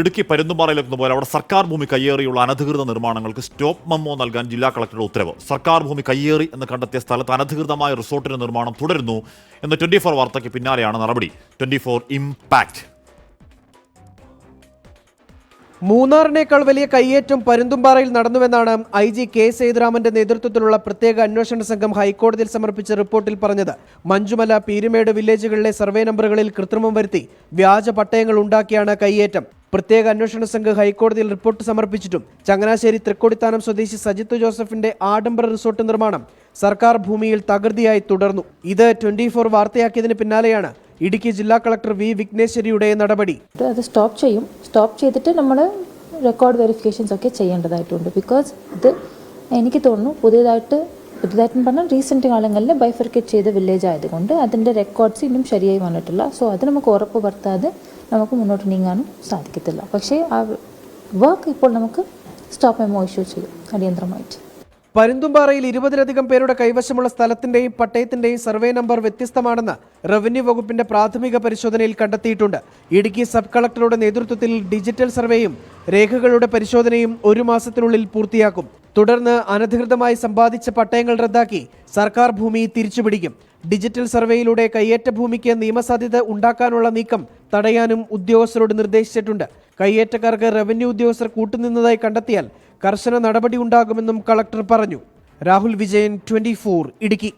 ഇടുക്കി പരുന്തുംപാറയിലെത്തുന്ന പോലെ അവിടെ സർക്കാർ ഭൂമി കയ്യേറിയുള്ള അനധികൃത നിർമ്മാണങ്ങൾക്ക് സ്റ്റോപ്പ് മെമ്മോ നൽകാൻ ജില്ലാ കളക്ടറുടെ ഉത്തരവ്. സർക്കാർ ഭൂമി കയ്യേറി എന്ന് കണ്ടെത്തിയ സ്ഥലത്ത് അനധികൃതമായ റിസോർട്ടിന്റെ നിർമ്മാണം തുടരുന്നു എന്ന ട്വന്റി ഫോർ വാർത്തയ്ക്ക് പിന്നാലെയാണ് നടപടി. Twenty four impact. മൂന്നാറിനേക്കാൾ വലിയ കയ്യേറ്റം പരുന്തുംപാറയിൽ നടന്നുവെന്നാണ് ഐ ജി കെ സേതുരാമന്റെ നേതൃത്വത്തിലുള്ള പ്രത്യേക അന്വേഷണ സംഘം ഹൈക്കോടതിയിൽ സമർപ്പിച്ച റിപ്പോർട്ടിൽ പറഞ്ഞത്. മഞ്ജുമല പീരുമേട് വില്ലേജുകളിലെ സർവേ നമ്പറുകളിൽ കൃത്രിമം വരുത്തി വ്യാജ പട്ടയങ്ങൾ ഉണ്ടാക്കിയാണ് കയ്യേറ്റം. പ്രത്യേക അന്വേഷണ സംഘം ഹൈക്കോടതിയിൽ റിപ്പോർട്ട് സമർപ്പിച്ചിട്ടും ചങ്ങനാശ്ശേരി തൃക്കൊടിത്താനം സ്വദേശി സജിത്ത് ജോസഫിന്റെ ആഡംബര റിസോർട്ട് നിർമ്മാണം സർക്കാർ ഭൂമിയിൽ തകൃതിയായി തുടർന്നു. ഇത് ട്വന്റി ഫോർ വാർത്തയാക്കിയതിന് പിന്നാലെയാണ് ഇടുക്കി ജില്ലാ കളക്ടർ വി വിഘ്നേശ്വരിയുടെ നടപടി. അത് സ്റ്റോപ്പ് ചെയ്യും. സ്റ്റോപ്പ് ചെയ്തിട്ട് നമ്മൾ റെക്കോർഡ് വെരിഫിക്കേഷൻസ് ഒക്കെ ചെയ്യേണ്ടതായിട്ടുണ്ട്. ബിക്കോസ് ഇത് എനിക്ക് തോന്നുന്നു പുതിയതായിട്ട് പുതിയതായിട്ട് പറഞ്ഞാൽ റീസെന്റ് കാലങ്ങളിൽ ബൈഫർക്കേറ്റ് ചെയ്ത വില്ലേജ് ആയതുകൊണ്ട് അതിന്റെ റെക്കോർഡ്സ് ഇന്നും ശരിയായി വന്നിട്ടില്ല. സോ അത് നമുക്ക് ഉറപ്പ് വരുത്താതെ നമുക്ക് മുന്നോട്ട് നീങ്ങാനും സാധിക്കത്തില്ല. പക്ഷേ ആ വർക്ക് ഇപ്പോൾ നമുക്ക് സ്റ്റോപ്പ് എമോ ഇഷ്യൂ ചെയ്യും അടിയന്തരമായിട്ട്. പരുന്തുംപാറയിൽ ഇരുപതിലധികം പേരുടെ കൈവശമുള്ള സ്ഥലത്തിന്റെയും പട്ടയത്തിന്റെയും സർവേ നമ്പർ വ്യത്യസ്തമാണെന്ന് റവന്യൂ വകുപ്പിന്റെ പ്രാഥമിക പരിശോധനയിൽ കണ്ടെത്തിയിട്ടുണ്ട്. ഇടുക്കി സബ് കളക്ടറുടെ നേതൃത്വത്തിൽ ഡിജിറ്റൽ സർവേയും രേഖകളുടെ പരിശോധനയും ഒരു മാസത്തിനുള്ളിൽ പൂർത്തിയാക്കും. തുടർന്ന് അനധികൃതമായി സമ്പാദിച്ച പട്ടയങ്ങൾ റദ്ദാക്കി സർക്കാർ ഭൂമി തിരിച്ചുപിടിക്കും. ഡിജിറ്റൽ സർവേയിലൂടെ കയ്യേറ്റ ഭൂമിക്ക് നിയമസാധ്യത ഉണ്ടാക്കാനുള്ള നീക്കം തടയാനും ഉദ്യോഗസ്ഥരോട് നിർദ്ദേശിച്ചിട്ടുണ്ട്. കയ്യേറ്റക്കാർക്ക് റവന്യൂ ഉദ്യോഗസ്ഥർ കൂട്ടുനിന്നതായി കണ്ടെത്തിയാൽ കർശന നടപടി ഉണ്ടാകുമെന്നും കളക്ടർ പറഞ്ഞു. രാഹുൽ വിജയൻ ട്വന്റി ഇടുക്കി.